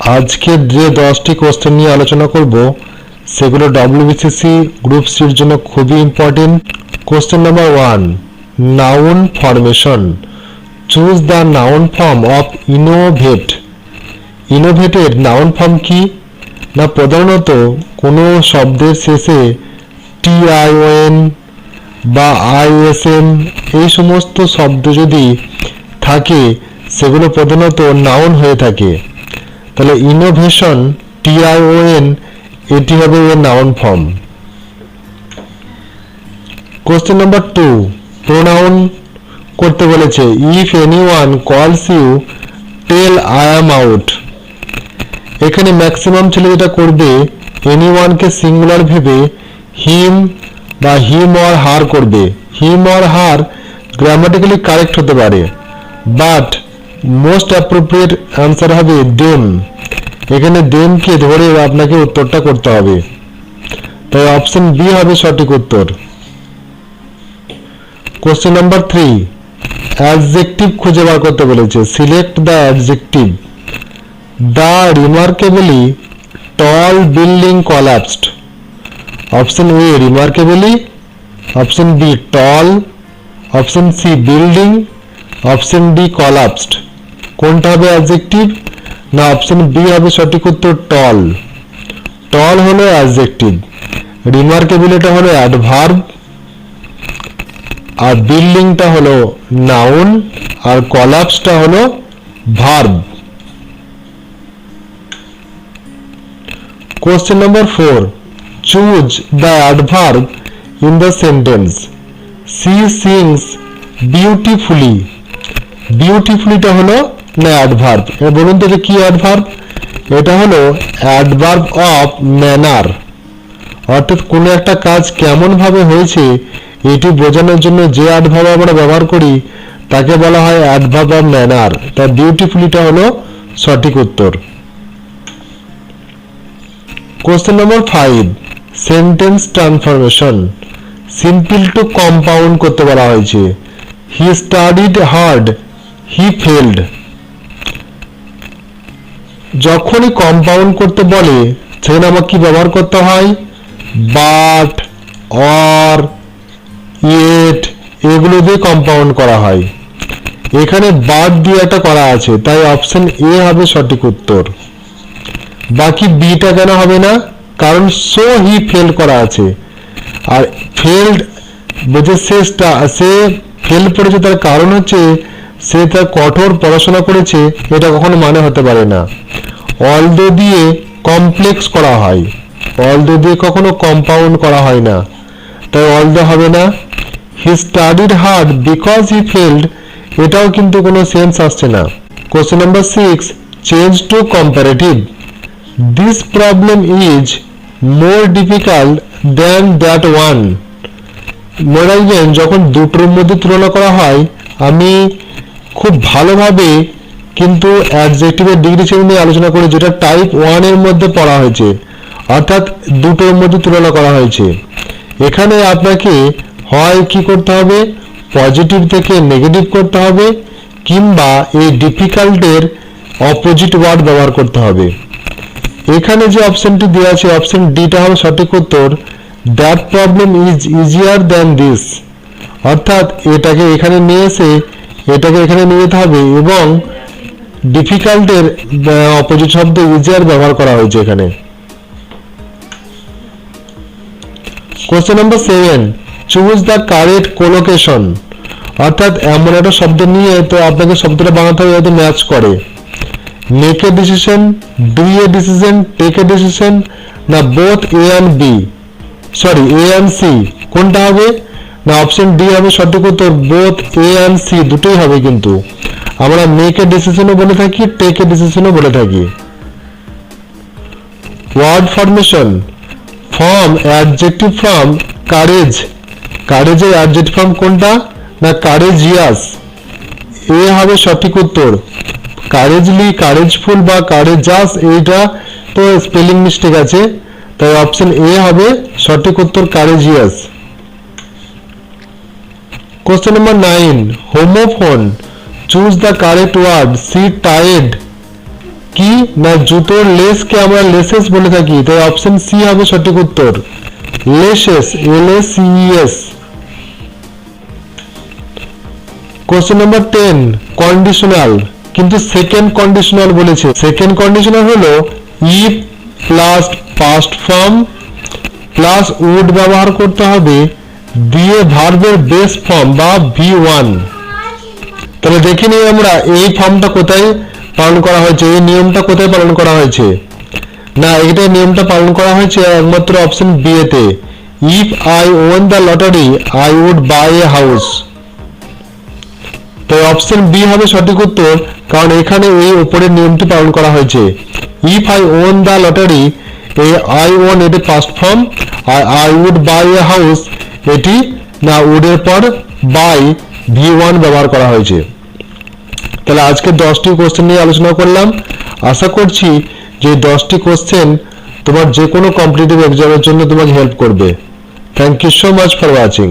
আজকে যে দশটি কোশ্চেন নিয়ে আলোচনা করব, সেগুলো ডব্লিউবিসিসি গ্রুপ সির জন্য খুবই important question number one noun formation choose the noun form of innovate ইনোভেটের noun form কি? না, প্রধানত কোনো শব্দের শেষে টিআইওএন বা আইএসএম এই সমস্ত শব্দ যদি থাকে, সেগুলো প্রধানত নাউন হয়ে থাকে। তাহলে ইনোভেশন টিআইওএন এটি হবে এর noun form question number two pronoun করতে বলেছে if any one calls you tell I am out এখানে ম্যাক্সিমাম ছেলে যেটা করবে এনি ওয়ানকে সিঙ্গুলার ভেবে হিম বা হিম অর হার করবে। Him or her grammatically correct হতে পারে। বাট মোস্ট অ্যাপ্রোপ্রিয়েট অ্যান্সার হবে দেম এখানে দেমকে ধরে আপনাকে উত্তরটা করতে হবে। তাই অপশন বি হবে সঠিক উত্তর। কোশ্চেন নাম্বার থ্রি অ্যাডজেক্টিভ খুঁজে বার করতে বলেছে। Select the adjective the remarkably tall building collapsed option A remarkably option B tall option C building option D collapsed কোনটা হবে অ্যাডজেক্টিভ না অপশন বি হবে সঠিক উত্তর টল টল হলো অ্যাডজেক্টিভ রিমার্কেবল এটা হলো অ্যাডভার্ব আর বিল্ডিংটা হলো নাউন আর কলাপসটা হলো verb question number four choose the adverb in the sentence she sings beautifully বিউটিফুলিটা হলো না অ্যাডভার্ব বলুন তো এটা কি অ্যাডভার্ব এটা হলো অ্যাডভার্ব অফ ম্যানার অর্থাৎ কোনো একটা কাজ কেমন ভাবে হয়েছে, এটি বোঝানোর জন্য যে অ্যাডভার্ব আমরা ব্যবহার করি, তাকে বলা হয় অ্যাডভার্ব অফ ম্যানার তাই বিউটিফুলিটা হলো সঠিক উত্তর। Question number five sentence transformation simple to compound করতে বলা হয়েছে। He studied hard he failed যখনই কম্পাউন্ড করতে বলে, সেখানে আমার কি ব্যবহার করতে হয়? বাট, অর, ইয়েট, এগুলো দিয়ে কম্পাউন্ড করা হয়। এখানে বাট দিয়ে একটা করা আছে, তাই অপশন এ হবে সঠিক উত্তর। বাকি বিটা কেন হবে না? কারণ সো হি ফেল করা আছে। আর ফেল্ড যে শেষটা, সে ফেল পড়েছে তার কারণ হচ্ছে সে তার কঠোর পড়াশোনা করেছে, এটা কখনো মানে হতে পারে না। অলদো দিয়ে কমপ্লেক্স করা হয়। অলদো দিয়ে কখনো কম্পাউন্ড করা হয় না। তাই অলদো হবে না। He studied hard because he failed এটাও কিন্তু কোনো সেন্স আসছে না। Question number six change to comparative this problem is more difficult than that one মনে রাখবেন যখন দুটোর মধ্যে তুলনা করা হয়, আমি খুব ভালোভাবে কিন্তু অ্যাডজেক্টিভের ডিগ্রি চেঞ্জ নিয়ে আলোচনা করে যেটা টাইপ ওয়ানের মধ্যে পড়া হয়েছে, অর্থাৎ দুটোর মধ্যে তুলনা করা হয়েছে। এখানে আপনাকে হয় কি করতে হবে? পজিটিভ থেকে নেগেটিভ করতে হবে কিংবা এই ডিফিকাল্টের অপোজিট ওয়ার্ড ব্যবহার করতে হবে। এখানে যে অপশনটি দেওয়া আছে অপশন ডিটা হবে সঠিক উত্তর that problem is easier than this অর্থাৎ এটাকে এখানে নিয়ে এসে এটাকে এখানে নিয়ে যেতে হবে এবং ডিফিকাল্টের অপোজিট শব্দ ইজিয়ার ব্যবহার করা হয়েছে এখানে। Question number seven choose the correct collocation অর্থাৎ এমন একটা শব্দ নিয়ে তো আপনাকে শব্দটা বানাতে হবে যাতে ম্যাচ করে। Make a decision do a decision take a decision না both A and B sorry A and C কোনটা হবে? না অপশন ডি হবে সঠিক উত্তর বোথ এ অ্যান্ড সি দুটোই হবে কিন্তু। আমরা মেক এ ডিসিশনও বলে থাকি টেক এ ডিসিশনও বলে থাকি। Word formation form adjective form courage কারেজের adjective form কোনটা? না কারেজিয়াস এ হবে সঠিক উত্তর। কারেজলি কারেজফুল বা কারেজাস এইটা তো স্পেলিং মিস্টেক আছে। তাই অপশন এ হবে সঠিক উত্তর courageous question number nine homophone choose the correct word sea tide কি না, জুতোর লেসকে আমরা লেসেস বলে থাকি। তাই অপশন সি হবে সঠিক উত্তর। লেসেস এল এস সিএস কোশ্চেন নাম্বার টেন কন্ডিশনাল কিন্তু সেকেন্ড কন্ডিশনাল বলেছে। সেকেন্ড কন্ডিশনাল হলো if plus past form plus would ব্যবহার করতে হবে। দিয়ে ভার্বের বেস ফর্ম বা ভি ওয়ান তাহলে দেখে নিই আমরা, এই ফর্মটা কোথায় পালন করা হয়েছে, এই নিয়মটা কোথায় পালন করা হয়েছে? না এটা নিয়মটা পালন করা হয়েছে একমাত্র অপশন বি এতে if I won the lottery I would buy a house তো অপশন বি হবে সঠিক উত্তর, কারণ এখানে এই উপরের নিয়মটি পালন করা হয়েছে। If I won the lottery এই আই ওন এটি past form R I would buy a house এটি না উডের পর বাই ভি ওয়ান ব্যবহার করা হয়েছে। তাহলে আজকে দশটি কোশ্চেন নিয়ে আলোচনা করলাম। আশা করছি যে দশটি কোশ্চেন তোমার যে কোনো কম্পিটিটিভ এক্সামের জন্য তোমাকে হেল্প করবে। Thank you so much for watching